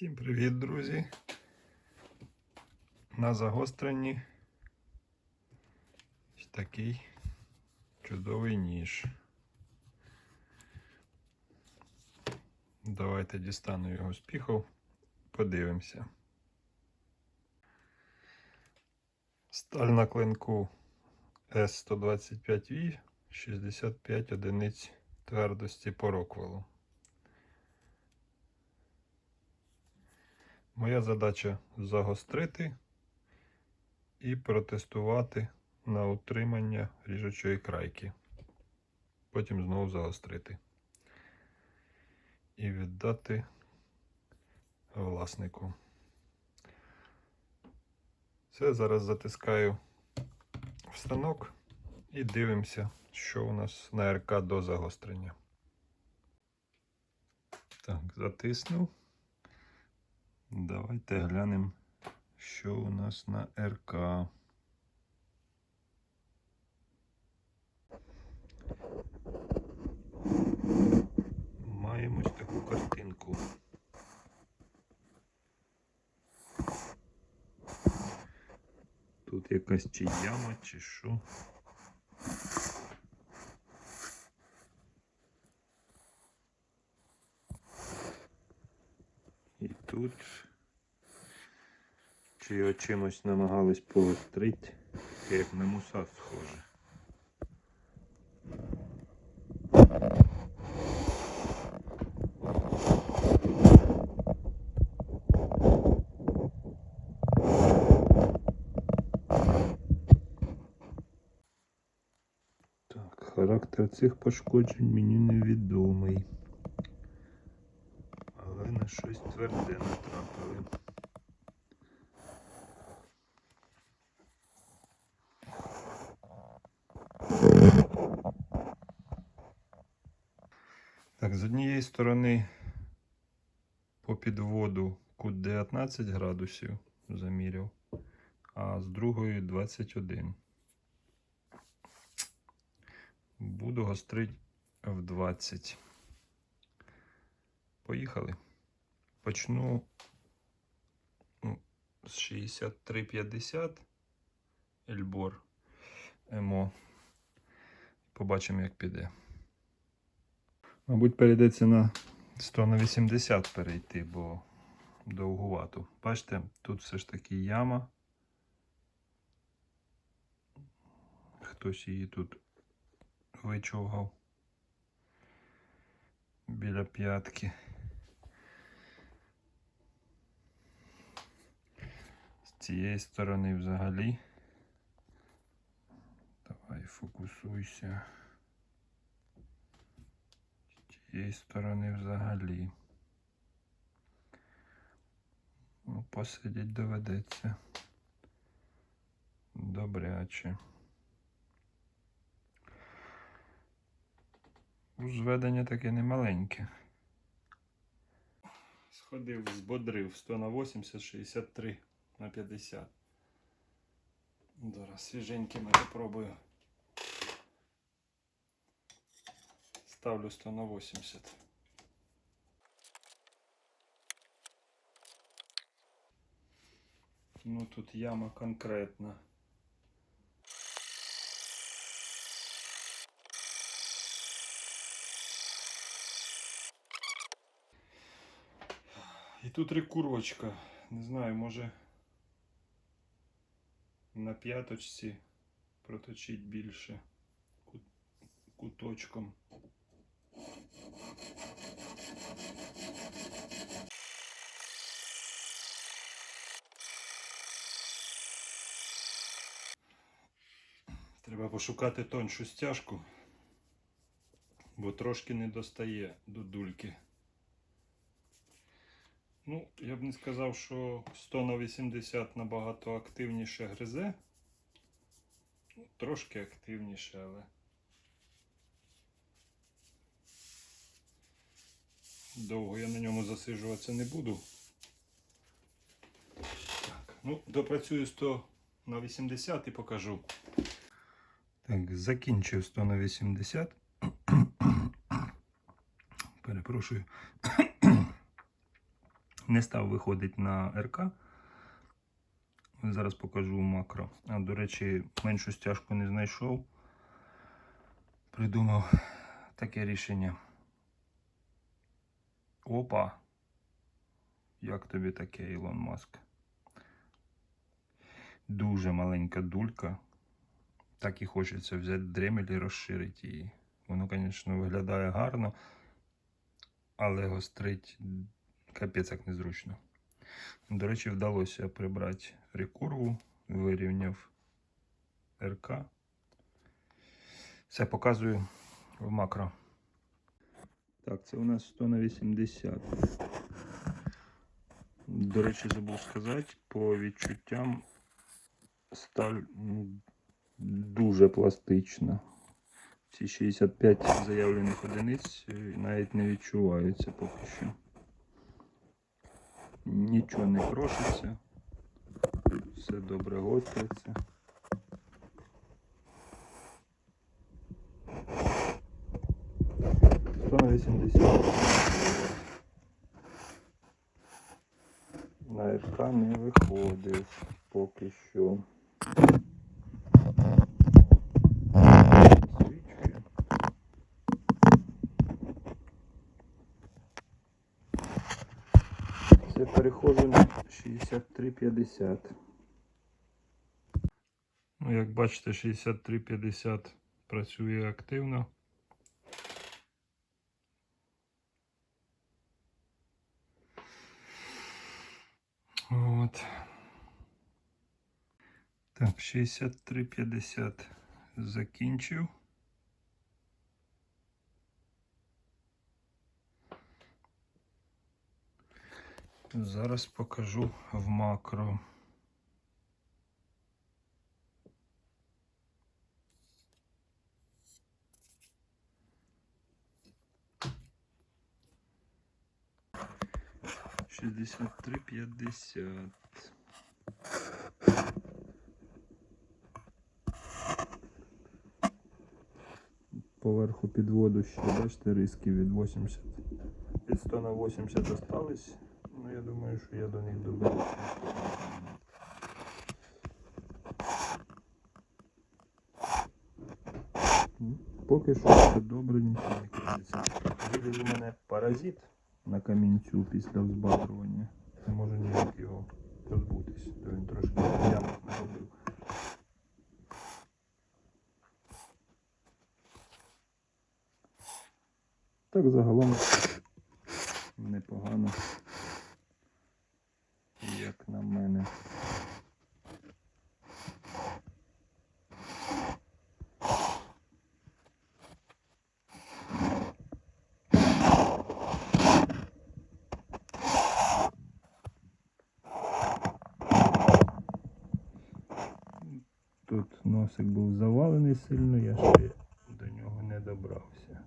Всім привіт, друзі! На загостренні такий чудовий ніж. Давайте дістану його з піхов, подивимося. Сталь на клинку С125В 65 одиниць твердості по роквелу. Моя задача загострити і протестувати на утримання ріжучої крайки. Потім знову загострити. І віддати власнику. Все, зараз затискаю в станок і дивимося, що у нас на РК до загострення. Так, затиснув. Давайте глянемо, що у нас на РК. Маємо ось таку картинку. Тут якась чи яма, чи що. І тут чи його чимось намагались погострити, як на муса схоже. Так, характер цих пошкоджень мені невідомий. Але на щось тверде натрапили. З однієї сторони по підводу кут 19 градусів заміряв, а з другої 21. Буду гострить в 20. Поїхали. Почну ну, з 63,50 Ельбор ЕМО. Побачимо, як піде. Мабуть, перейдеться на 100 на 80 перейти, бо довгувато. Бачите, тут все ж таки яма. Хтось її тут вичовгав біля п'ятки. З цієї сторони взагалі. Давай фокусуйся. Цієї сторони взагалі. Ну, посидіть доведеться. Добряче. Зведення таке немаленьке. Сходив, збодрив 100 на 80, 63 на 50. Зараз свіженькими попробую. Ставлю 100 на 80. Ну тут яма конкретна. І тут рекурвочка. Не знаю, може на п'яточці проточить більше кут- куточком. Треба пошукати тоншу стяжку, бо трошки не достає до дульки. Ну, я б не сказав, що 100 на 80 набагато активніше гризе. Ну, Трошки активніше, але. Довго я на ньому засиджуватися не буду. Так, ну, допрацюю 100 на 80 і покажу. Так, закінчив 100 на 80. Перепрошую. Не став виходити на РК. Зараз покажу макро. А, до речі, меншу стяжку не знайшов. Придумав таке рішення. Опа! Як тобі таке, Ілон Маск? Дуже маленька дулька. Так і хочеться взяти дремель і розширити її. Воно, звісно, виглядає гарно, але гострить капець як незручно. До речі, вдалося прибрати рекурву, вирівняв РК. Все показую в макро. Так, це у нас 100 на 80. До речі, забув сказати, по відчуттям сталь дуже пластична. Ці 65 заявлених одиниць е, навіть не відчуваються поки що. Нічого не крошиться. Все добре гостриться. Сто на 80. На РК не виходив поки що. Свічки. Це переходжу на 63,50. Ну, як бачите, 63,50 працює активно. От. Так, 63,50 закінчив. Зараз покажу в макро. Шістдесят три п'ятдесят. Поверху підводу ще, бачите, риски від 80. Від 100 на 80 остались. Ну, я думаю, що я до них доберуся. Поки що все добре, нічого не крутиться. Виліз у мене паразит на камінцю після взбадрування. Не можу ніяк його позбутись, то він трошки ямок наробив. Так загалом непогано, як на мене. Тут носик був завалений сильно, я ще до нього не добрався.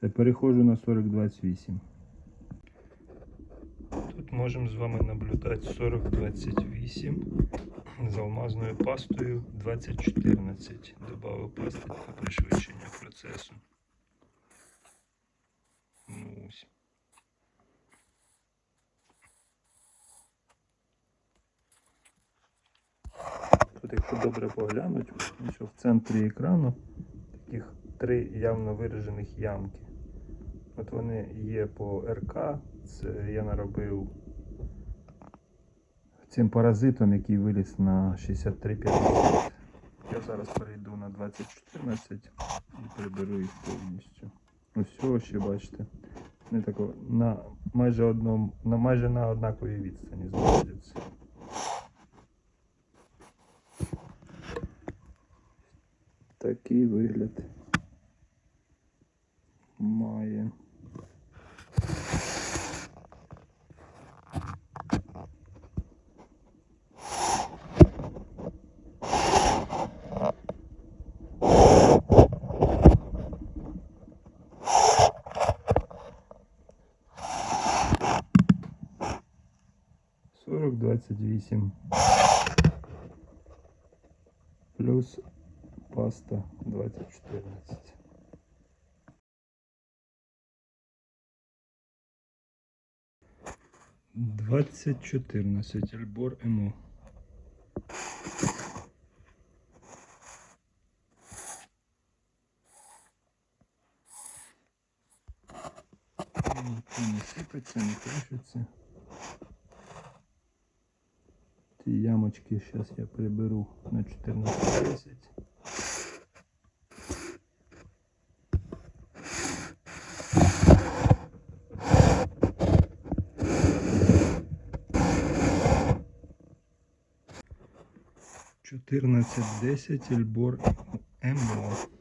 Це переходжу на 4028. Можемо з вами наблюдати 4028 з алмазною пастою 2014. Добавив пасти для пришвидшення процесу. Ну ось. Тут, якщо добре поглянути, що в центрі екрану таких три явно виражених ямки. От вони є по РК. Це я наробив цим паразитом, який виліз на 63,50. Я зараз перейду на 2014 і приберу їх повністю. Ось ще бачите. Не тако, на майже одному, на майже на однаковій відстані знаходяться. Такий вигляд має. Сорок двадцять вісім. Плюс паста 2014. 2014 Альбор МО. Нічого не сипеться, не кришиться. Ці ямочки зараз я приберу на 14.10. Чотирнадцять десять Ельбор МО.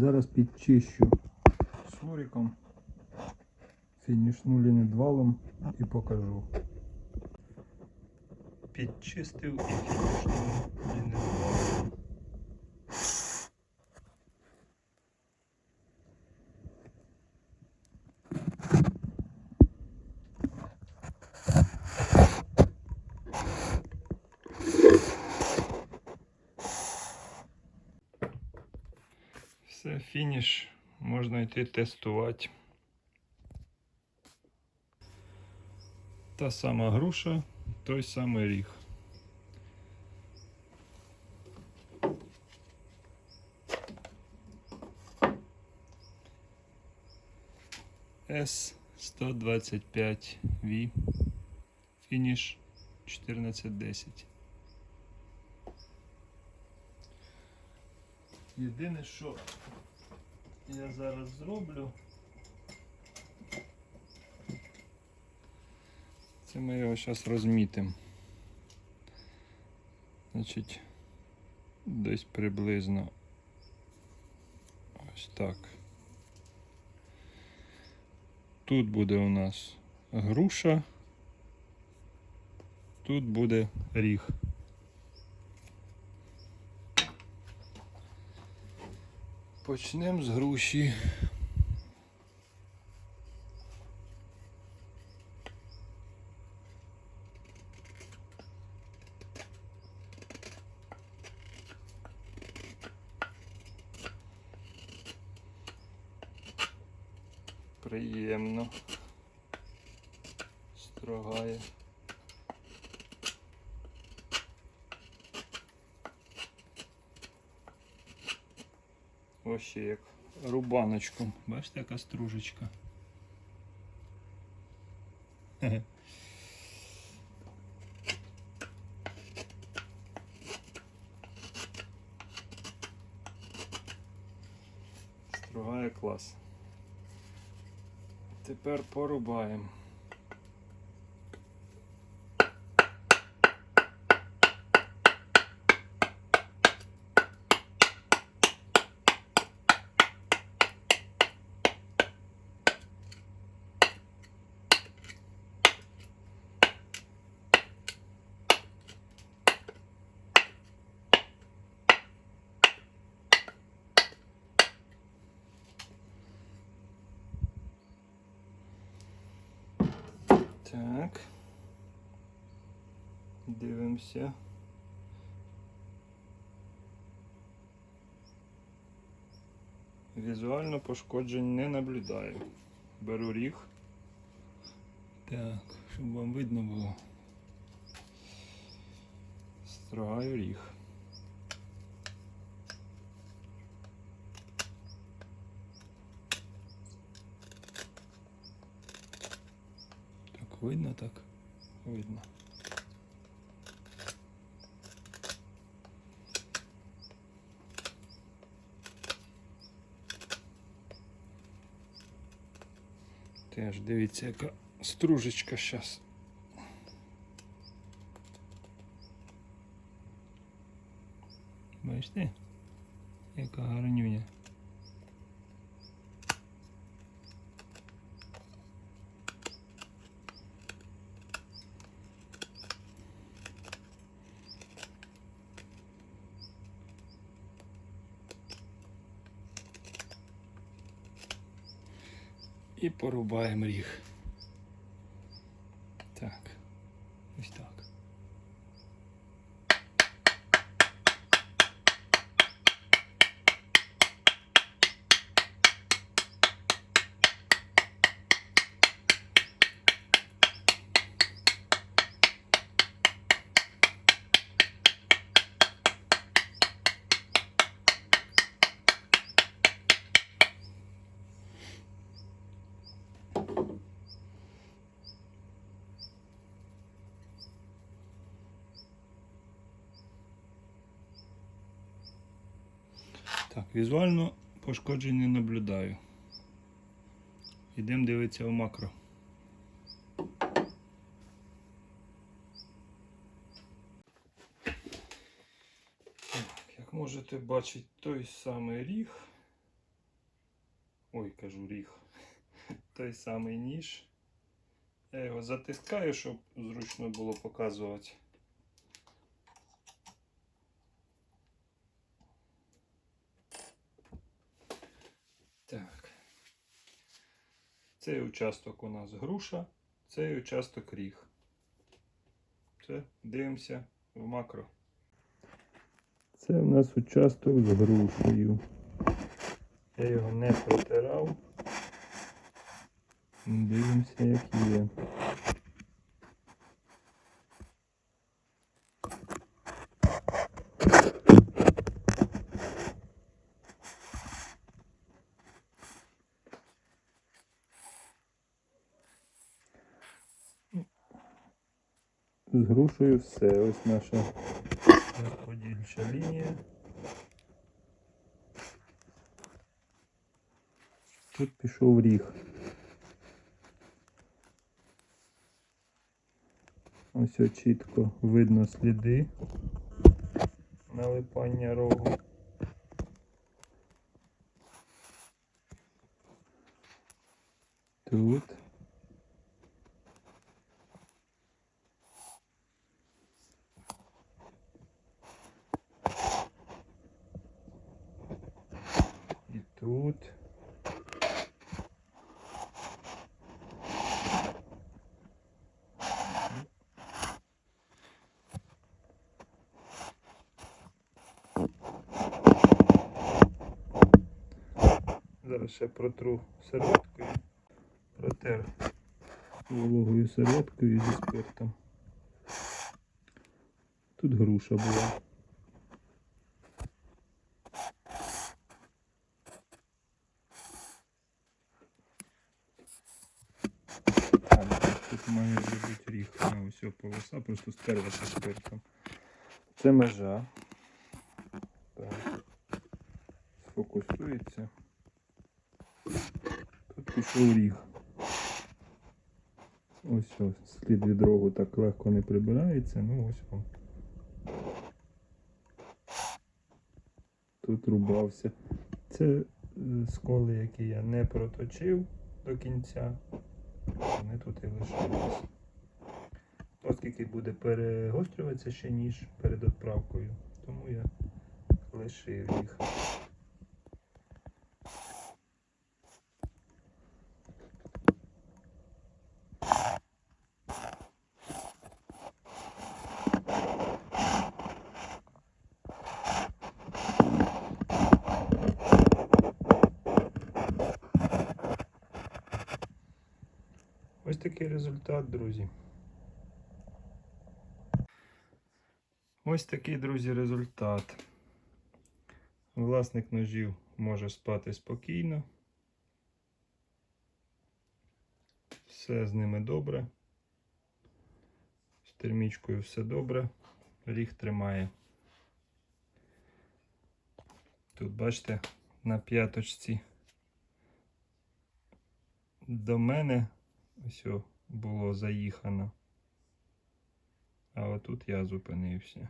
Зараз підчищу суриком, фінішну лінідвалом і покажу. Підчистив і фінішну лінедвалом. Все, фініш, можна йти тестувати. Та сама груша, той самий ріг. С 125 V. Фініш 1410. Єдине, що я зараз зроблю, це ми його зараз розмітимо. Значить, десь приблизно ось так. Тут буде у нас груша, тут буде ріг. Почнемо з груші. Приємно. Строгає. Ось ще як рубаночком. Бачите, яка стружечка. Стругає клас. Тепер порубаємо. Так. Дивимося. Візуально пошкоджень не наблюдаю. Беру ріг. Так, щоб вам видно було. Строгаю ріг. Так, видно так? Видно. Теж дивіться, яка стружечка зараз. Бачите? Яка гарнюня. І порубаємо ріг. Так. Ось так. Так, візуально пошкоджень не наблюдаю. Йдемо дивитися в макро. Як можете бачити, той самий ріг. Ой, кажу ріг. Той самий ніж. Я його затискаю, щоб зручно було показувати. Так. Цей участок у нас груша, цей участок ріг. Все, дивимося в макро. Це у нас участок з грушею. Я його не протирав. Дивимося, як є. Грушею все. Ось наша розподільча лінія. Тут пішов ріг. Ось о, чітко видно сліди налипання рогу. Тут. І тут. Зараз ще протру серветкою. Протер вологою серветкою зі спиртом. Тут груша була. А, ну, Тут має бути ріг. А, ось о, полоса, просто стерлася спиртом. Це межа. Так. Сфокусується. Тут пішов ріг. Ось ось, слід від рогу так легко не прибирається, ну ось вам. Тут рубався. Це е, сколи, які я не проточив до кінця. Вони тут і лишились. Оскільки буде перегострюватися ще ніж перед відправкою, тому я лишив їх. Ось такий результат, друзі. Ось такий, друзі, результат. Власник ножів може спати спокійно. Все з ними добре. З термічкою все добре. Ріг тримає. Тут, бачите, на п'яточці до мене ось було заїхано. А отут я зупинився.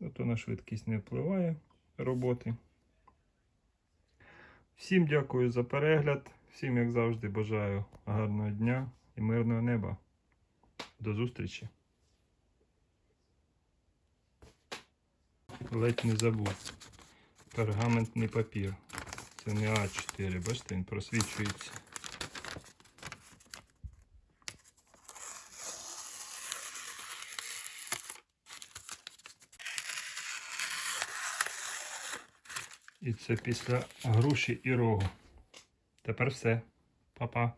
Тобто на швидкість не впливає роботи. Всім дякую за перегляд. Всім, як завжди, бажаю гарного дня і мирного неба. До зустрічі. Ледь не забув. Пергаментний папір. Це не А4, бачите, він просвічується. І це після груші і рогу. Тепер все. Па-па.